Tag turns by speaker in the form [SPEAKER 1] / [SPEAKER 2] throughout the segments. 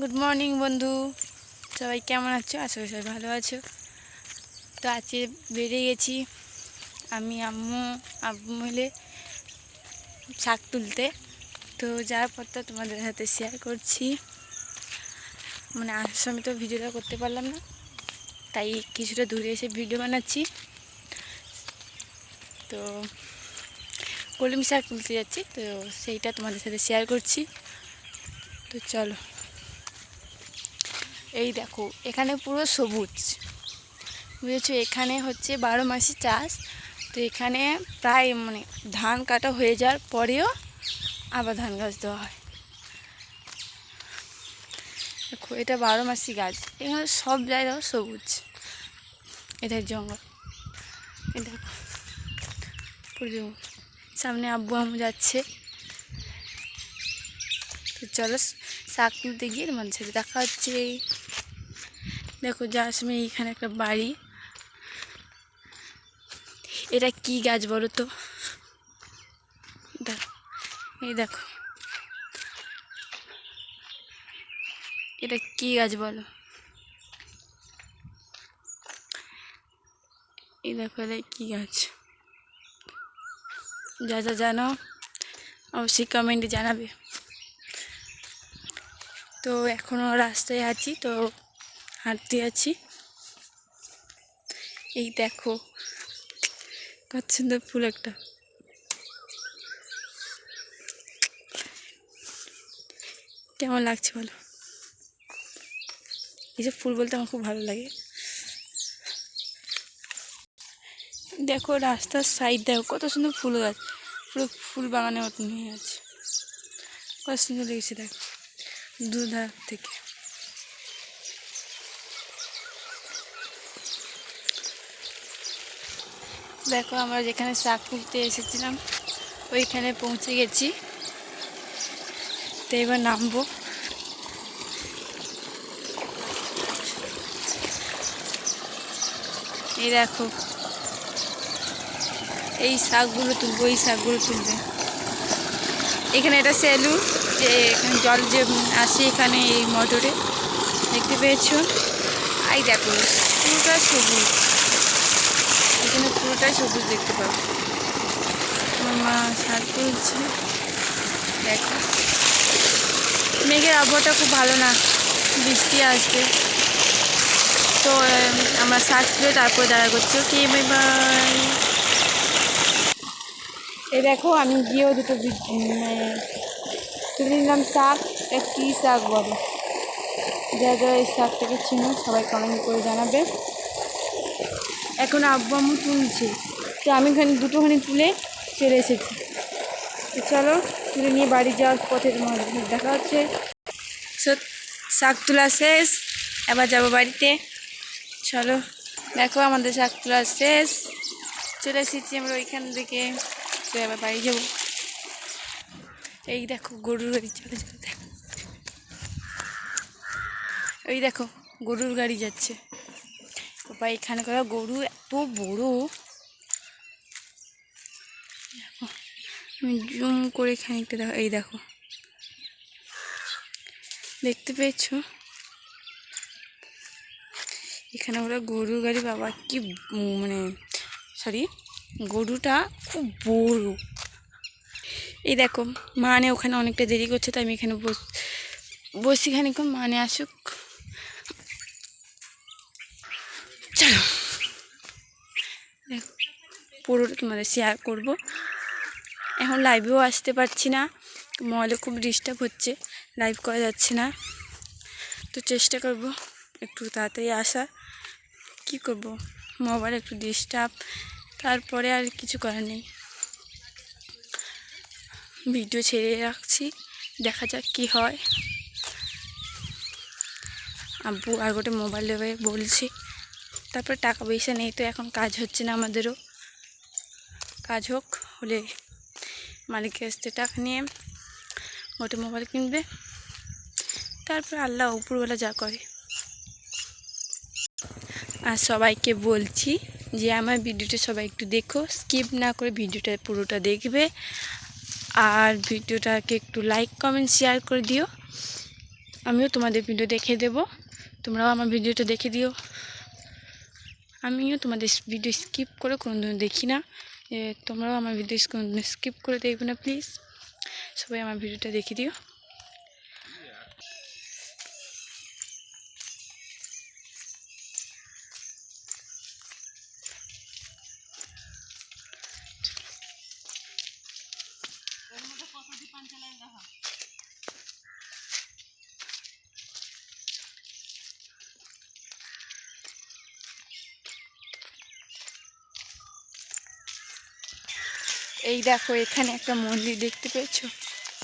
[SPEAKER 1] Good morning বন্ধু। সবাই কেমন আছো? আশা করি সবাই ভালো আছো। তো আজকে বেরিয়ে গেছি আমি, আম্মু, আব্বু মিলে শাক তুলতে। তো যাওয়ার পর তো তোমাদের সাথে শেয়ার করছি। মানে আসার সময় তো ভিডিওটা করতে পারলাম না, তাই কিছুটা দূরে এসে ভিডিও বানাচ্ছি। তো কলমি শাক তুলতে যাচ্ছি, তো সেইটা তোমাদের সাথে শেয়ার করছি। তো চলো। এই দেখো, এখানে পুরো সবুজ। বুঝেছ? এখানে হচ্ছে বারো মাসি চাষ। তো এখানে প্রায় মানে ধান কাটা হয়ে যাওয়ার পরেও আবার ধান গাছ দেওয়া হয়। দেখো, এটা বারো মাসি গাছ। এখানে সব জায়গায় সবুজ। এটা জঙ্গল। পুরো সামনে আব্বু আম্মু যাচ্ছে। চলো শাক তুলতে গিয়ে তোমাদের সাথে দেখা হচ্ছে। দেখো যাওয়ার সময় এইখানে একটা বাড়ি। এটা কি গাছ বলো তো? দেখো, এই দেখো। এটা কি গাছ বলো? এই দেখো, এটা কি গাছ? যা যা জানো, অবশ্যই কমেন্টে জানাবে। তো এখনও রাস্তায় আছি, তো হাঁটতে আছি। এই দেখো কত সুন্দর ফুল একটা। কেমন লাগছে বলো? এই যে ফুল বলতে আমার খুব ভালো লাগে। দেখো রাস্তার সাইড দেখো, কত সুন্দর ফুল গাছ, পুরো ফুল বাগানের মতন হয়ে আছে। কত সুন্দর লেগেছে দেখো। দুধার থেকে। দেখো আমরা যেখানে শাক তুলতে এসেছিলাম, ওইখানে পৌঁছে গেছি। তো এবার নামবো। এই দেখো, এই শাকগুলো তুলবো, এই শাকগুলো তুলবে। এখানে এটা সেলু যে এখানে জল যে আসে এখানে এই মোটরে, দেখতে পেয়েছ? আই দেখো, পুরোটা সবুজ। এখানে পুরোটাই সবুজ দেখতে পাবো আমার মা শাক তুলছে। দেখো। মেঘের আবহাওয়াটা খুব ভালো না। বৃষ্টি আসবে। তো আমরা শাক তুলে তারপরে দাঁড়া করছি। ওকে, বাই এই দেখো, আমি গিয়েও দুটো তুলে নিলাম শাক, এটা কী শাক বলো? যারা যারা এই শাকটাকে চিনো সবাই কমেন্ট করে জানাবে। এখন আব্বু আম্মু তুলছে। তো আমি এখানে দুটোখানি তুলে চলে এসেছি। তো চলো, তুলে নিয়ে বাড়ি যাওয়ার পথে তোমার দেখা হচ্ছে। শাক তোলা শেষ, এবার যাব বাড়িতে। চলো, দেখো আমাদের শাক তোলা শেষ। চলে এসেছি আমরা ওইখান থেকে। তো এবার বাড়ি যাব। এই দেখো, গরুর গাড়ি চলে চলে দেখো ওই দেখো, গরুর গাড়ি যাচ্ছে। বাবা, এখানে করা গরু এত বড়। জুম করে এখানে খানিকটা দেখো, এই দেখো। দেখতে পেয়েছ? এখানে ওরা গরুর গাড়ি, বাবা, কি মানে সরি গরুটা খুব বড়। এই দেখো মানে ওখানে অনেকটা দেরি করছে, তাই আমি এখানে বস, বসি খানিক্ষণ মানে আসুক। চলো। দেখো, পুরোটা তোমাদের শেয়ার করব। এখন লাইভেও আসতে পারছি না মোবাইলে খুব ডিস্টার্ব হচ্ছে লাইভ করা যাচ্ছে না। তো চেষ্টা করব একটু তাড়াতাড়ি আসা। কী করব? মোবাইল একটু ডিস্টার্ব তারপরে আর কিছু করার নেই। ভিডিও ছেড়ে রাখছি। দেখা যাক কি হয়। আব্বু আর গোটে মোবাইল দেবে বলছি, তারপরে টাকা পয়সা নেই তো এখন কাজ হচ্ছে না আমাদেরও। কাজ হোক, হলে মালিকের আসতে টাকা নিয়ে গোটে মোবাইল কিনবে। তারপরে আল্লাহ উপরবেলা যা করে। আর সবাইকে বলছি যে, আমার ভিডিওটা সবাই একটু দেখো, স্কিপ না করে ভিডিওটা পুরোটা দেখবে। আর ভিডিওটাকে একটু লাইক কমেন্ট শেয়ার করে দিও। আমিও তোমাদের ভিডিও দেখে দেব। তোমরাও আমার ভিডিওটা দেখে দিও। আমিও তোমাদের ভিডিও স্কিপ করে কোনোদিন দেখি না। তোমরাও আমার ভিডিও কোনোদিন স্কিপ করে দেখবে না প্লিজ সবাই আমার ভিডিওটা দেখে দিও। এই দেখো, এখানে একটা মন্দির দেখতে পেয়েছ?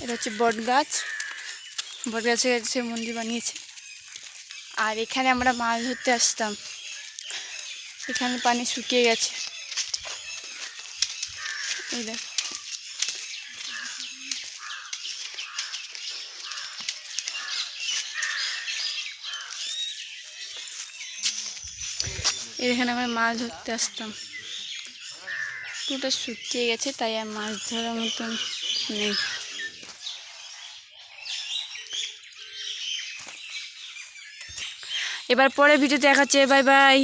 [SPEAKER 1] এটা হচ্ছে বট গাছ বট গাছের সে মন্দির বানিয়েছে। আর এখানে আমরা মাছ ধরতে আসতাম। এখানে পানি শুকিয়ে গেছে। এই দেখো। এখানে আমরা মাছ ধরতে আসতাম। পুরোটা শুকিয়ে গেছে, তাই আর মাছ ধরার মতন নেই। এবার পরে ভিডিও দেখাচ্ছে, বাই বাই।